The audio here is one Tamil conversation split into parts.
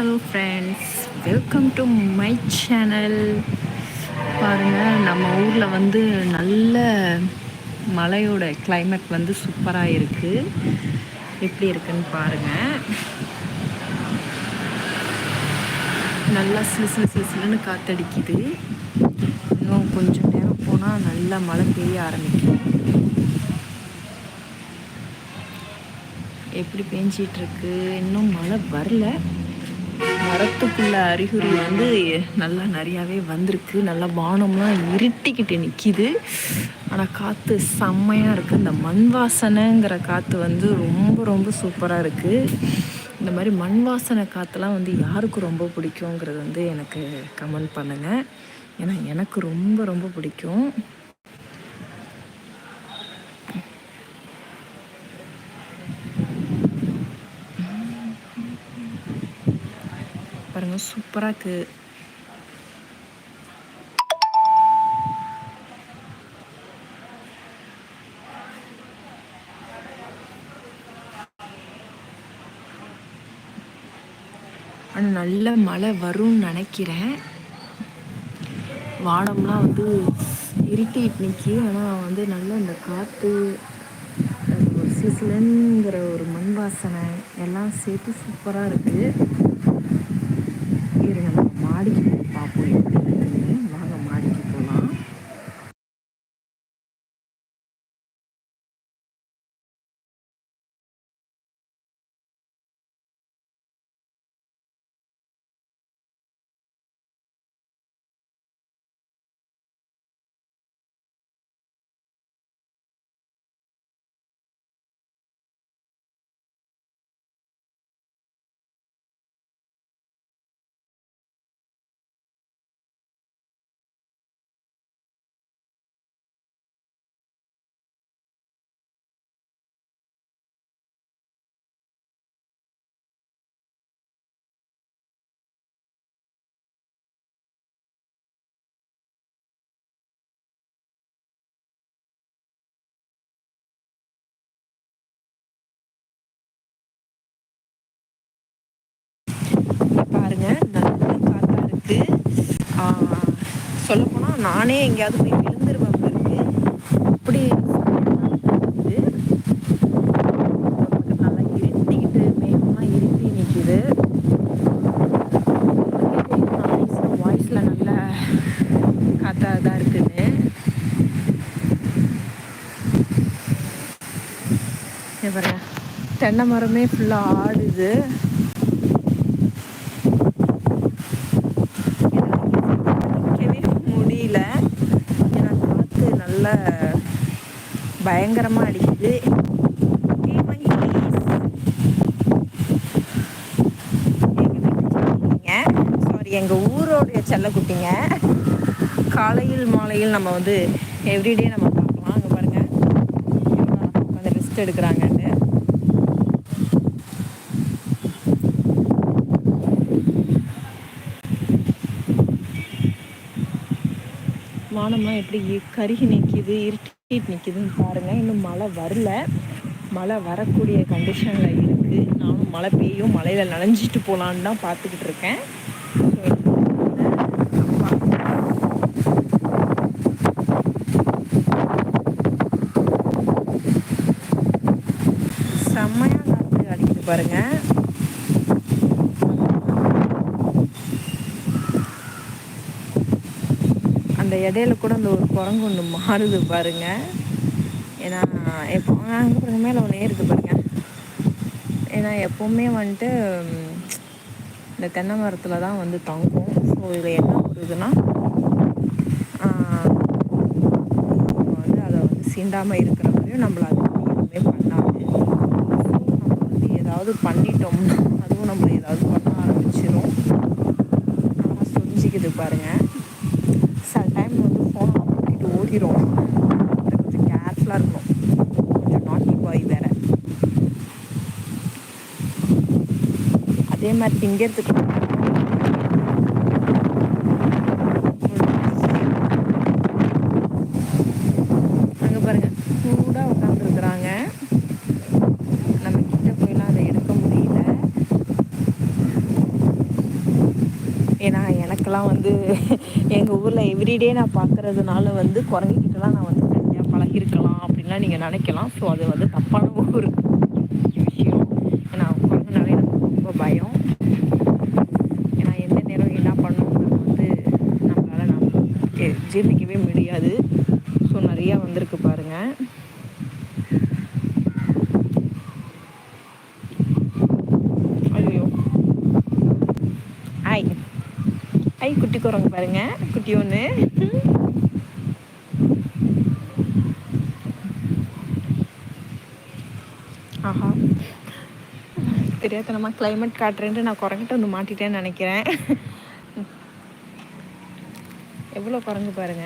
Hello friends welcome to my channel பாருங்கள் நம்ம ஊரில் வந்து நல்ல மலையோட கிளைமேட் வந்து சூப்பராக இருக்குது எப்படி இருக்குன்னு பாருங்கள் நல்லா சிலு சிலு சிலுன்னு காத்தடிக்குது. இன்னும் கொஞ்சம் நேரம் போனால் நல்லா மழை பெய்ய ஆரம்பிக்கும். எப்படி பெஞ்சிகிட்ருக்கு இன்னும் மழை வரல. வரத்துக்குள்ள அறிகுறி வந்து நல்லா நிறையாவே வந்திருக்கு. நல்லா வானம்லாம் இருட்டிக்கிட்டு நிற்கிது ஆனால் காற்று செம்மையாக இருக்குது இந்த மண் வாசனைங்கிற காற்று வந்து ரொம்ப ரொம்ப சூப்பராக இருக்குது இந்த மாதிரி மண் வாசனை காற்றுலாம் வந்து யாருக்கு ரொம்ப பிடிக்குங்கிறது வந்து எனக்கு கமெண்ட் பண்ணுங்கள் ஏன்னா எனக்கு ரொம்ப ரொம்ப பிடிக்கும். சூப்பராக இருக்குது ஆனால் நல்ல மழை வரும்னு நினைக்கிறேன். வானம்லாம் வந்து இருட்டிட்டு நிற்கி ஆனால் வந்து நல்ல இந்த காற்று அந்த ஒரு சிசிலனுங்கிற ஒரு மண் வாசனை எல்லாம் சேர்த்து சூப்பராக இருக்குது இருங்க நம்ம மாடிக்கு போய் பார்ப்போம் எப்படி சொல்லப்போனால் நானே எங்கேயாவது போய் விழுந்துருவேன் போல இருக்கு அப்படி இருக்குது. நல்லா இருட்டிக்கிட்டு மேகமாக இருட்டி நிற்கிது வாய்ஸில் நல்லா காற்றாக தான் இருக்குது இங்க பாருங்க தென்னை மரமே ஃபுல்லாக ஆடுது நிற்கவே முடியல ஏன்னா காற்று நல்ல பயங்கரமாக அடிக்குது. எங்கள் ஊரோடைய செல்லக்குட்டிங்க. காலையில் மாலையில் நம்ம வந்து எவ்ரிடே நம்ம பார்க்கலாம். அங்கே பாருங்கள் உட்காந்து ரெஸ்ட் எடுக்கிறாங்கன்னு வானம்லாம் எப்படி கருகி நிற்கிது கட்டிட்டு நிற்கிதுன்னு பாருங்கள் இன்னும் மழை வரல. மழை வரக்கூடிய கண்டிஷனில் இருக்குது நானும் மழை பெய்யும். மழையில் நனைஞ்சிட்டு போகலான்னு தான் பார்த்துக்கிட்டு இருக்கேன். செம்மையாக காற்று அடிக்குது பாருங்கள் அந்த இடையில கூட அந்த ஒரு குரங்கு ஒன்று மாறுது பாருங்க. ஏன்னா எப்போ அங்கே பாருங்க மேலே ஒன்று இருக்குது பாருங்க. ஏன்னா எப்போவுமே வந்துட்டு இந்த தென்னை மரத்தில் தான் வந்து தங்கும். ஸோ இதில் என்ன வருதுன்னா நம்ம வந்து அதை வந்து சீண்டாமல் இருக்கிற வரையும் நம்மள அது எதுவுமே பண்ணாது. நம்ம வந்து ஏதாவது பண்ணிட்டோம்னா அதுவும் நம்மளை ஏதாவது பண்ண ஆரம்பிச்சிடும் நல்லா சொரிஞ்சிக்குது பாருங்கள் சில டைம் வந்து ஃபோன் ஆஃப் பண்ணிட்டு கொஞ்சம் கேர்ஃபுல்லாக இருக்கணும். கொஞ்சம் நாட்டி பாய் வேறு. அதே மாதிரி திங்கிறதுக்கு அங்கே பாருங்கள் சூடாக உட்காந்துருக்குறாங்க நம்ம கிட்ட போயெல்லாம் அதை எடுக்க முடியல. எனக்கெல்லாம் வந்து எங்கள் எவ்ரிடே நான் பார்க்குறதுனால வந்து குரங்குகிட்டலாம் நான் வந்து தனியாக பழகிருக்கலாம் அப்படின்லாம் நீங்கள் நினைக்கலாம். ஸோ அது வந்து தப்பான ஒரு விஷயம். ஏன்னா குரங்குனாலே எனக்கு ரொம்ப பயம். ஏன்னா எந்த நேரம் என்ன பண்ணுங்கிறது வந்து நம்மளால் நம்ம ஜீர்ணிக்கவே முடியாது. ஸோ நிறையா வந்திருக்கு பாருங்கள் ஐயோ ஐ ஐ குட்டி குரங்கு பாருங்க. குட்டி ஒன்று ஆஹா. தெரியாதனமா கிளைமேட் காட்டுறேன்ட்டு நான் குரங்கிட்ட வந்து மாட்டிட்டேன்னு நினைக்கிறேன். எவ்வளோ குரங்கு பாருங்க.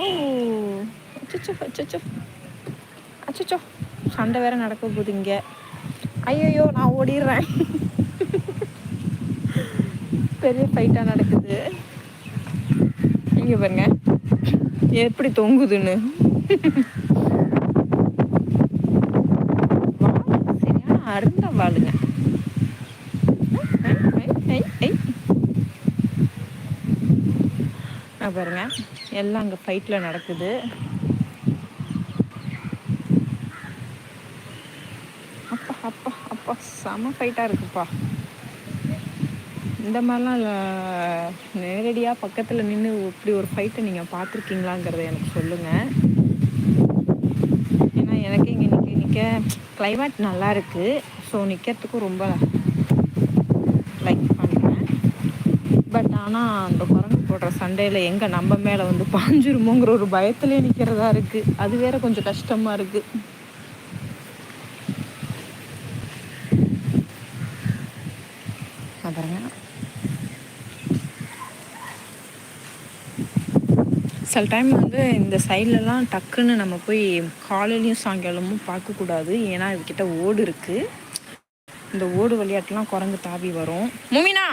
ஓ அச்சோ அச்சோ அச்சச்சோ. சண்டை வேற நடக்க போகுது இங்கே. ஐயோ நான் ஓடிடுறேன். பெரிய ஃபைட்டாக நடக்குது. இங்கே பாருங்க. எப்படி தொங்குதுன்னு. சரியான அருந்த வாழுங்க பாருங்க. எல்லாம் அங்கே ஃபைட்டில் நடக்குது. அப்பா அப்பா அப்பா. செம ஃபைட்டாக இருக்குப்பா. இந்த மாதிரிலாம் நேரடியாக பக்கத்தில் நின்று இப்படி ஒரு ஃபைட்டை நீங்கள் பார்த்துருக்கீங்களாங்கிறத எனக்கு சொல்லுங்கள் ஏன்னா எனக்கு இங்கே நிற்க நிற்க கிளைமேட் நல்லா இருக்குது ஸோ நிற்கிறதுக்கும் ரொம்ப லைக் பண்ணுறேன் பட் ஆனால் அந்த குரங்கு போடுற சண்டையில் எங்கே நம்ம மேலே வந்து பாஞ்சிருமோங்கிற ஒரு பயத்துலேயே நிற்கிறதா இருக்குது அது வேற கொஞ்சம் கஷ்டமாக இருக்குது பாருங்க. சில டைம் வந்து இந்த சைட்லலாம் டக்குன்னு நம்ம போய் காலையிலையும் சாயங்காலமும் பார்க்கக்கூடாது. ஏன்னா இதுக்கிட்ட ஓடு இருக்குது இந்த ஓடு விளையாட்டுலாம் குரங்கு தாவி வரும். முமினா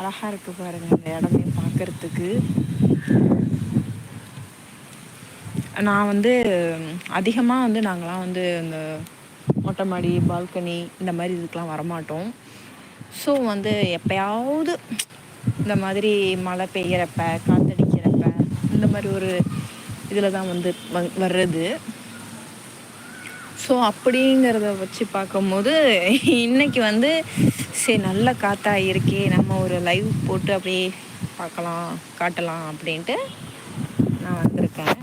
அழகாக இருக்குது பாருங்கள் இந்த இடமே பார்க்குறதுக்கு நான் வந்து அதிகமாக வந்து நாங்களாம் வந்து இந்த மொட்டை மாடி பால்கனி இந்த மாதிரி இதுக்கெலாம் வரமாட்டோம். ஸோ வந்து எப்போயாவது இந்த மாதிரி மழை பெய்கிறப்ப காற்றடிக்கிறப்ப இந்த மாதிரி ஒரு இதில் தான் வந்து வர்றது. ஸோ அப்படிங்கிறத வச்சு பார்க்கும்போது இன்னைக்கு வந்து சரி நல்ல காற்றாக இருக்கே நம்ம ஒரு லைவ் போட்டு அப்படியே பார்க்கலாம் காட்டலாம் அப்படின்ட்டு நான் வந்திருக்கேன்.